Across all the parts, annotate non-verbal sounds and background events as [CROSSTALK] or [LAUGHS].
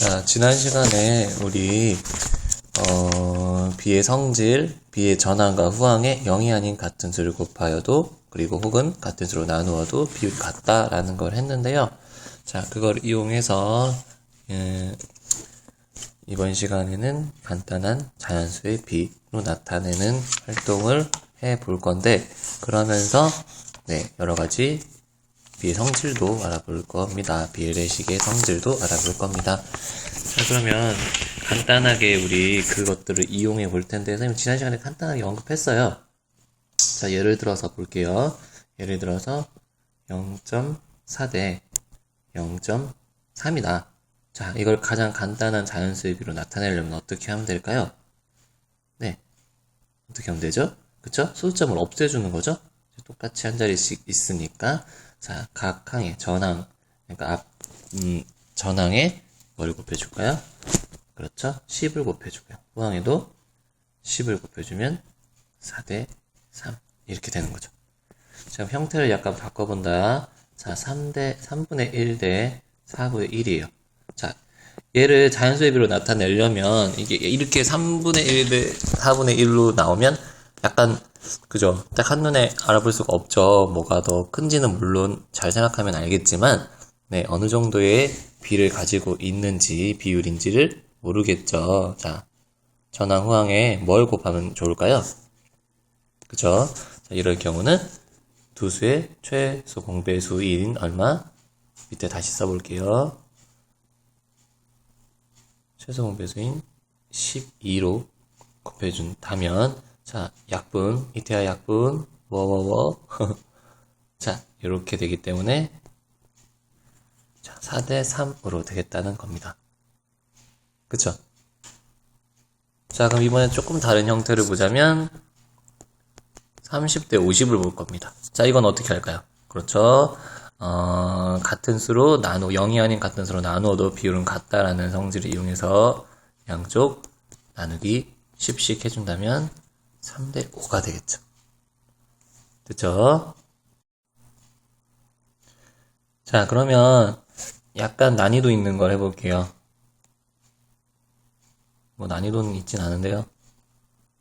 자, 지난 시간에 우리 어, 비의 성질, 비의 전항과 후항의 0이 아닌 같은 수를 곱하여도 그리고 혹은 같은 수로 나누어도 비율이 같다라는 걸 했는데요. 자, 그걸 이용해서 예, 이번 시간에는 간단한 자연수의 비로 나타내는 활동을 해 볼 건데 그러면서 네, 여러 가지 비의 성질도 알아볼 겁니다. 비의 레식의 성질도 알아볼 겁니다. 자, 그러면 간단하게 우리 그것들을 이용해 볼 텐데, 선생님 지난 시간에 간단하게 언급했어요. 자, 예를 들어서 볼게요. 예를 들어서 0.4 대 0.3이다. 자, 이걸 가장 간단한 자연수의 비로 나타내려면 어떻게 하면 될까요? 네. 어떻게 하면 되죠? 그쵸? 소수점을 없애주는 거죠? 똑같이 한 자리씩 있으니까, 자, 각 항의 전항, 그러니까 앞, 음, 전항에 뭘 곱해줄까요? 그렇죠? 10을 곱해주고요. 후항에도 10을 곱해주면 4대 3. 이렇게 되는 거죠. 자, 형태를 약간 바꿔본다. 자, 3대, 3분의 1대 4분의 1이에요. 자, 얘를 자연수의 비로 나타내려면, 이게 이렇게 3분의 1대 4분의 1로 나오면, 약간, 그죠? 딱 한눈에 알아볼 수가 없죠. 뭐가 더 큰지는 물론 잘 생각하면 알겠지만, 네, 어느 정도의 비를 가지고 있는지, 비율인지를 모르겠죠. 자, 전항 후항에 뭘 곱하면 좋을까요? 그죠? 자, 이럴 경우는 두 수의 최소 공배수인 얼마? 밑에 다시 써볼게요. 최소 공배수인 12로 곱해준다면, 자, 약분, 이태하 약분, 워워워. [LAUGHS] 자, 이렇게 되기 때문에, 자, 4대 3으로 되겠다는 겁니다. 그쵸? 자, 그럼 이번에 조금 다른 형태를 보자면, 30대 50을 볼 겁니다. 자, 이건 어떻게 할까요? 그렇죠. 어, 같은 수로 나누, 0이 아닌 같은 수로 나누어도 비율은 같다라는 성질을 이용해서 양쪽 나누기 10씩 해준다면 3대 5가 되겠죠. 됐죠? 자, 그러면 약간 난이도 있는 걸 해볼게요. 뭐 난이도는 있진 않은데요.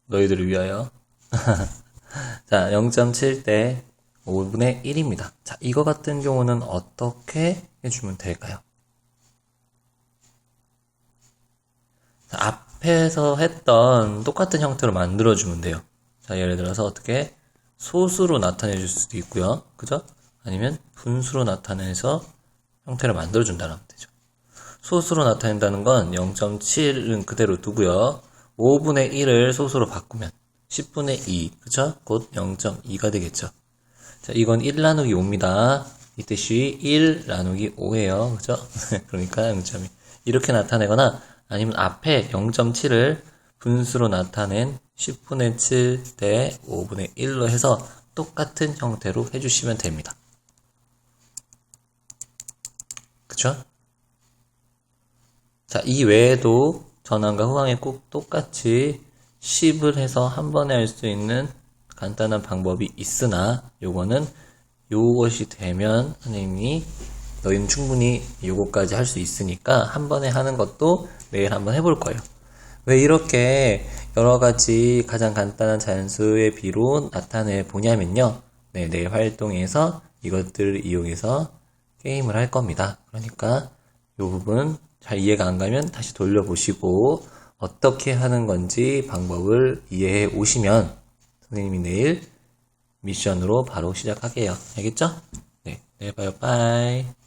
너희들을 위하여. [LAUGHS] 자, 0.7 대 5분의 1입니다. 자, 이거 같은 경우는 어떻게 해주면 될까요? 자, 앞 에서 했던 똑같은 형태로 만들어주면 돼요. 자, 예를 들어서 어떻게 소수로 나타내줄 수도 있고요. 그죠? 아니면 분수로 나타내서 형태를 만들어준다는 되죠. 소수로 나타낸다는 건 0.7은 그대로 두고요. 5분의 1을 소수로 바꾸면 10분의 2, 그쵸? 곧 0.2가 되겠죠. 자, 이건 1 나누기 5입니다. 이 뜻이 1 나누기 5예요. 그죠? [LAUGHS] 그러니까 0.2. 이렇게 나타내거나 아니면 앞에 0.7을 분수로 나타낸 10분의 7 대 5분의 1로 해서 똑같은 형태로 해주시면 됩니다. 그쵸? 자, 이 외에도 전항과 후항에 꼭 똑같이 10을 해서 한 번에 할 수 있는 간단한 방법이 있으나 요거는 요것이 되면 선생님이 너희는 충분히 요거까지 할 수 있으니까 한 번에 하는 것도 내일 한번 해볼 거예요. 왜 이렇게 여러 가지 가장 간단한 자연수의 비로 나타내 보냐면요. 네, 내일 활동에서 이것들을 이용해서 게임을 할 겁니다. 그러니까 이 부분 잘 이해가 안 가면 다시 돌려보시고 어떻게 하는 건지 방법을 이해해 오시면 선생님이 내일 미션으로 바로 시작하게요. 알겠죠? 네, 내일 봐요. 빠이.